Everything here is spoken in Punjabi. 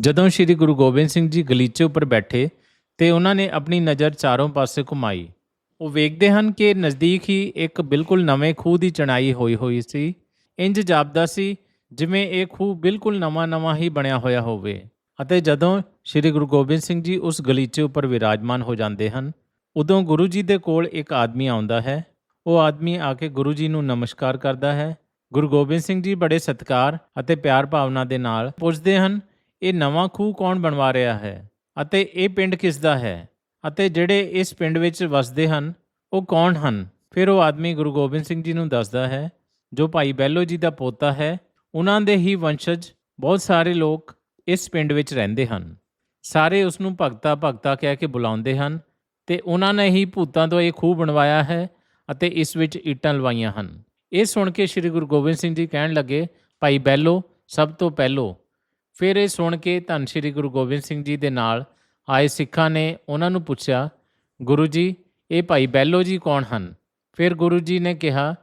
ਜਦੋਂ ਸ੍ਰੀ ਗੁਰੂ ਗੋਬਿੰਦ ਸਿੰਘ ਜੀ ਗਲੀਚੇ ਉੱਪਰ ਬੈਠੇ ਤੇ ਉਹਨਾਂ ਨੇ ਆਪਣੀ ਨਜ਼ਰ ਚਾਰੋਂ ਪਾਸੇ ਘੁਮਾਈ, ਉਹ ਵੇਖਦੇ ਹਨ ਕਿ ਨਜ਼ਦੀਕ ਹੀ ਇੱਕ ਬਿਲਕੁਲ ਨਵੇਂ ਖੂਹ ਦੀ ਚਣਾਈ ਹੋਈ ਹੋਈ ਸੀ। ਇੰਜ ਜਾਪਦਾ ਸੀ ਜਿਵੇਂ ਇਹ ਖੂਹ ਬਿਲਕੁਲ ਨਵਾਂ-ਨਵਾਂ ਹੀ ਬਣਿਆ ਹੋਇਆ ਹੋਵੇ। ਅਤੇ ਜਦੋਂ ਸ੍ਰੀ ਗੁਰੂ ਗੋਬਿੰਦ ਸਿੰਘ ਜੀ ਉਸ ਗਲੀਚੇ ਉੱਪਰ ਵਿਰਾਜਮਾਨ ਹੋ ਜਾਂਦੇ ਹਨ, ਉਦੋਂ ਗੁਰੂ ਜੀ ਦੇ ਕੋਲ ਇੱਕ ਆਦਮੀ ਆਉਂਦਾ ਹੈ। ਉਹ ਆਦਮੀ ਆ ਕੇ ਗੁਰੂ ਜੀ ਨੂੰ ਨਮਸਕਾਰ ਕਰਦਾ ਹੈ। ਗੁਰੂ ਗੋਬਿੰਦ ਸਿੰਘ ਜੀ ਬੜੇ ਸਤਿਕਾਰ ਅਤੇ ਪਿਆਰ ਭਾਵਨਾ ਦੇ ਨਾਲ ਪੁੱਛਦੇ ਹਨ ਇਹ ਨਵਾਂ ਖੂਹ ਕੌਣ ਬਣਵਾ ਰਿਹਾ ਹੈ ਅਤੇ ਇਹ ਪਿੰਡ ਕਿਸ ਦਾ ਹੈ ਅਤੇ ਜਿਹੜੇ ਇਸ ਪਿੰਡ ਵਿੱਚ ਵਸਦੇ ਹਨ, ਉਹ ਕੌਣ ਹਨ? ਫਿਰ ਉਹ ਆਦਮੀ ਗੁਰੂ ਗੋਬਿੰਦ ਸਿੰਘ ਜੀ ਨੂੰ ਦੱਸਦਾ ਹੈ, ਜੋ ਭਾਈ ਬੈਲੋ ਜੀ ਦਾ ਪੋਤਾ ਹੈ, ਉਹਨਾਂ ਦੇ ਹੀ ਵੰਸ਼ਜ ਬਹੁਤ ਸਾਰੇ ਲੋਕ ਇਸ ਪਿੰਡ ਵਿੱਚ ਰਹਿੰਦੇ ਹਨ। ਸਾਰੇ ਉਸ ਨੂੰ ਭਗਤਾ ਭਗਤਾ ਕਹਿ ਕੇ ਬੁਲਾਉਂਦੇ ਹਨ ਤੇ ਉਹਨਾਂ ਨੇ ਹੀ ਭੂਤਾਂ ਤੋਂ ਇਹ ਖੂਹ ਬਣਵਾਇਆ ਹੈ ਅਤੇ ਇਸ ਵਿੱਚ ਇੱਟਾਂ ਲਵਾਈਆਂ ਹਨ। ਇਹ ਸੁਣ ਕੇ ਸ੍ਰੀ ਗੁਰੂ ਗੋਬਿੰਦ ਸਿੰਘ ਜੀ ਕਹਿਣ ਲੱਗੇ, ਭਾਈ ਬੈਲੋ, ਸਭ ਤੋਂ ਪਹਿਲੋ ਫਿਰ ਇਹ ਸੁਣ ਕੇ ਧੰਨ ਸ੍ਰੀ ਗੁਰੂ ਗੋਬਿੰਦ ਸਿੰਘ ਜੀ ਦੇ ਨਾਲ ਆਏ ਸਿੱਖਾਂ ਨੇ ਉਹਨਾਂ ਨੂੰ ਪੁੱਛਿਆ, ਗੁਰੂ ਜੀ, ਇਹ ਭਾਈ ਬੈਲੋ ਜੀ ਕੌਣ ਹਨ? ਫਿਰ ਗੁਰੂ ਜੀ ਨੇ ਕਿਹਾ